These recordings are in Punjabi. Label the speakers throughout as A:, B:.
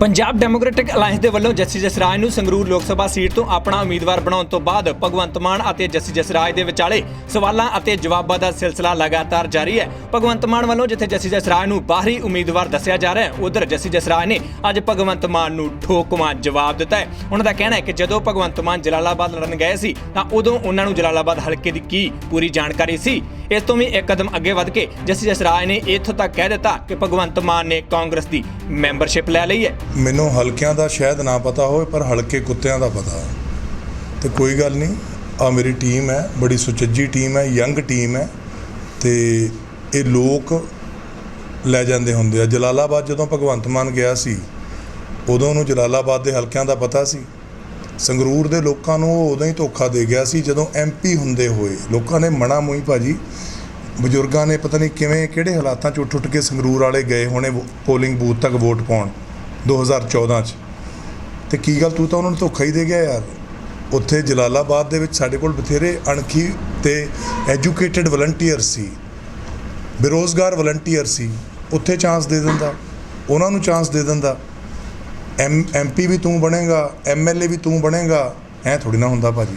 A: ਪੰਜਾਬ ਡੈਮੋਕ੍ਰੈਟਿਕ ਅਲਾਈਅੰਸ ਦੇ ਵੱਲੋਂ ਜੱਸੀ ਜਸਰਾਜ ਨੂੰ ਸੰਗਰੂਰ ਲੋਕ ਸਭਾ ਸੀਟ ਤੋਂ ਆਪਣਾ ਉਮੀਦਵਾਰ ਬਣਾਉਣ ਤੋਂ ਬਾਅਦ ਭਗਵੰਤ ਮਾਨ ਅਤੇ ਜੱਸੀ ਜਸਰਾਜ ਦੇ ਵਿਚਾਲੇ ਸਵਾਲਾਂ ਅਤੇ ਜਵਾਬਾਂ ਦਾ ਸਿਲਸਿਲਾ ਲਗਾਤਾਰ ਜਾਰੀ ਹੈ। ਭਗਵੰਤ ਮਾਨ ਵੱਲੋਂ ਜਿੱਥੇ ਜੱਸੀ ਜਸਰਾਜ ਨੂੰ ਬਾਹਰੀ ਉਮੀਦਵਾਰ ਦੱਸਿਆ ਜਾ ਰਿਹਾ ਹੈ, ਉਧਰ ਜੱਸੀ ਜਸਰਾਜ ਨੇ ਅੱਜ ਭਗਵੰਤ ਮਾਨ ਨੂੰ ਠੋਕਵਾਂ ਜਵਾਬ ਦਿੱਤਾ ਹੈ। ਉਹਨਾਂ ਦਾ ਕਹਿਣਾ ਹੈ ਕਿ ਜਦੋਂ ਭਗਵੰਤ ਮਾਨ ਜਲਾਲਾਬਾਦ ਲੜਨ ਗਏ ਸੀ, ਤਾਂ ਉਦੋਂ ਉਹਨਾਂ ਨੂੰ ਜਲਾਲਾਬਾਦ ਹਲਕੇ ਦੀ ਕੀ ਪੂਰੀ ਜਾਣਕਾਰੀ ਸੀ? ਇਸ ਤੋਂ ਵੀ ਇੱਕ ਕਦਮ ਅੱਗੇ ਵੱਧ ਕੇ ਜੱਸੀ ਜਸਰਾਜ ਨੇ ਇੱਥੋਂ ਤੱਕ ਕਹਿ ਦਿੱਤਾ ਕਿ ਭਗਵੰਤ ਮਾਨ ਨੇ ਕਾਂਗਰਸ ਦੀ ਮੈਂਬਰਸ਼ਿਪ ਲੈ ਲਈ ਹੈ।
B: ਮੈਨੂੰ ਹਲਕਿਆਂ ਦਾ ਸ਼ਾਇਦ ਨਾ ਪਤਾ ਹੋਵੇ, ਪਰ ਹਲਕੇ ਕੁੱਤਿਆਂ ਦਾ ਪਤਾ ਹੈ ਤੇ ਕੋਈ ਗੱਲ ਨਹੀਂ ਆ ਮੇਰੀ ਟੀਮ ਹੈ, ਬੜੀ ਸੁਚੱਜੀ ਟੀਮ ਹੈ, ਯੰਗ ਟੀਮ ਹੈ। ਤੇ ਇਹ ਲੋਕ ਲੈ ਜਾਂਦੇ ਹੁੰਦੇ ਆ। ਜਲਾਲਾਬਾਦ ਜਦੋਂ ਭਗਵੰਤ ਮਾਨ ਗਿਆ ਸੀ, ਉਦੋਂ ਉਹਨੂੰ ਜਲਾਲਾਬਾਦ ਦੇ ਹਲਕਿਆਂ ਦਾ ਪਤਾ ਸੀ। ਸੰਗਰੂਰ ਦੇ ਲੋਕਾਂ ਨੂੰ ਉਹ ਉਦੋਂ ਹੀ ਧੋਖਾ ਦੇ ਗਿਆ ਸੀ ਜਦੋਂ ਐਮਪੀ ਹੁੰਦੇ ਹੋਏ। ਲੋਕਾਂ ਨੇ ਮਣਾ ਮੂੰਹ ਭਾਜੀ। ਬਜ਼ੁਰਗਾਂ ਨੇ ਪਤਾ ਨਹੀਂ ਕਿਵੇਂ, ਕਿਹੜੇ ਹਾਲਾਤਾਂ 'ਚ ਉੱਠ ਉੱਠ ਕੇ ਸੰਗਰੂਰ ਵਾਲੇ ਗਏ ਹੋਣੇ ਪੋਲਿੰਗ ਬੂਥ ਤੱਕ ਵੋਟ ਪਾਉਣ 2014 'ਚ। ਤੇ ਕੀ ਗੱਲ, ਤੂੰ ਤਾਂ ਉਹਨਾਂ ਨੂੰ ਧੋਖਾ ਹੀ ਦੇ ਗਿਆ ਯਾਰ। ਉੱਥੇ ਜਲਾਲਾਬਾਦ ਦੇ ਵਿੱਚ ਸਾਡੇ ਕੋਲ ਬਥੇਰੇ ਅਣਖੀ ਤੇ ਐਜੂਕੇਟਿਡ ਵਲੰਟੀਅਰ ਸੀ। ਬੇਰੋਜ਼ਗਾਰ ਵਲੰਟੀਅਰ ਸੀ। ਉੱਥੇ ਚਾਂਸ ਦੇ ਦਿੰਦਾ। ਉਹਨਾਂ ਨੂੰ ਚਾਂਸ ਦੇ ਦਿੰਦਾ। ਐਮ ਐਮਪੀ ਵੀ ਤੂੰ ਬਣੇਗਾ ਐਮਐਲਏ ਵੀ ਤੂੰ ਬਣੇਗਾ। ਐ ਥੋੜੀ ਨਾ ਹੁੰਦਾ ਭਾਜੀ।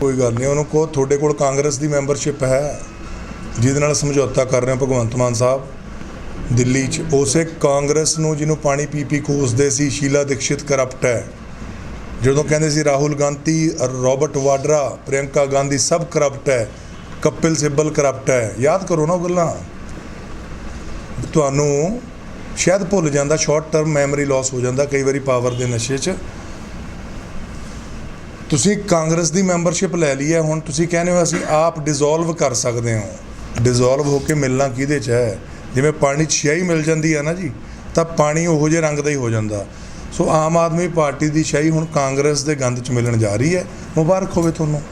B: ਕੋਈ ਗੱਲ ਨਹੀਂ, ਉਹਨੂੰ ਕਹੋ, ਤੁਹਾਡੇ ਕੋਲ ਕਾਂਗਰਸ ਦੀ ਮੈਂਬਰਸ਼ਿਪ ਹੈ। ਜਿਹਦੇ ਨਾਲ ਸਮਝੌਤਾ ਕਰ ਰਹੇ ਹੋ ਭਗਵੰਤ ਮਾਨ ਸਾਹਿਬ। ਦਿੱਲੀ 'ਚ ਉਸੇ ਕਾਂਗਰਸ ਨੂੰ ਜਿਹਨੂੰ ਪਾਣੀ ਪੀ ਪੀ ਕੋਸਦੇ ਸੀ, ਸ਼ੀਲਾ ਦੀਕਸ਼ਿਤ ਕਰਪਟ ਹੈ। ਜਦੋਂ ਕਹਿੰਦੇ ਸੀ ਰਾਹੁਲ ਗਾਂਧੀ, ਰੋਬਰਟ ਵਾਡਰਾ, ਪ੍ਰਿਯੰਕਾ ਗਾਂਧੀ ਸਭ ਕਰਪਟ ਹੈ, ਕਪਿਲ ਸਿੱਬਲ ਕਰਪਟ ਹੈ। ਯਾਦ ਕਰੋ ਨਾ ਉਹ ਗੱਲਾਂ। ਤੁਹਾਨੂੰ ਸ਼ਾਇਦ ਭੁੱਲ ਜਾਂਦਾ ਸ਼ਾਰਟ ਟਰਮ ਮੈਮਰੀ ਲਾਸ ਹੋ ਜਾਂਦਾ ਕਈ ਵਾਰੀ ਪਾਵਰ ਦੇ ਨਸ਼ੇ 'ਚ। ਤੁਸੀਂ ਕਾਂਗਰਸ ਦੀ ਮੈਂਬਰਸ਼ਿਪ ਲੈ ਲਈ ਹੈ, ਹੁਣ ਤੁਸੀਂ ਕਹਿੰਦੇ ਹੋ ਅਸੀਂ ਆਪ ਡਿਸੋਲਵ ਕਰ ਸਕਦੇ ਹਾਂ। ਡਿਸੋਲਵ ਹੋ ਕੇ ਮਿਲਣਾ ਕਿਹਦੇ 'ਚ ਹੈ? ਜਿਵੇਂ ਪਾਣੀ 'ਚ ਸ਼ਿਆਈ ਮਿਲ ਜਾਂਦੀ ਹੈ ਨਾ ਜੀ, ਤਾਂ ਪਾਣੀ ਉਹੋ ਜਿਹੇ ਰੰਗ ਦਾ ਹੀ ਹੋ ਜਾਂਦਾ। ਸੋ ਆਮ ਆਦਮੀ ਪਾਰਟੀ ਦੀ ਸ਼ਾਹੀ ਹੁਣ ਕਾਂਗਰਸ ਦੇ ਗੰਦ 'ਚ ਮਿਲਣ ਜਾ ਰਹੀ ਹੈ। ਮੁਬਾਰਕ ਹੋਵੇ ਤੁਹਾਨੂੰ।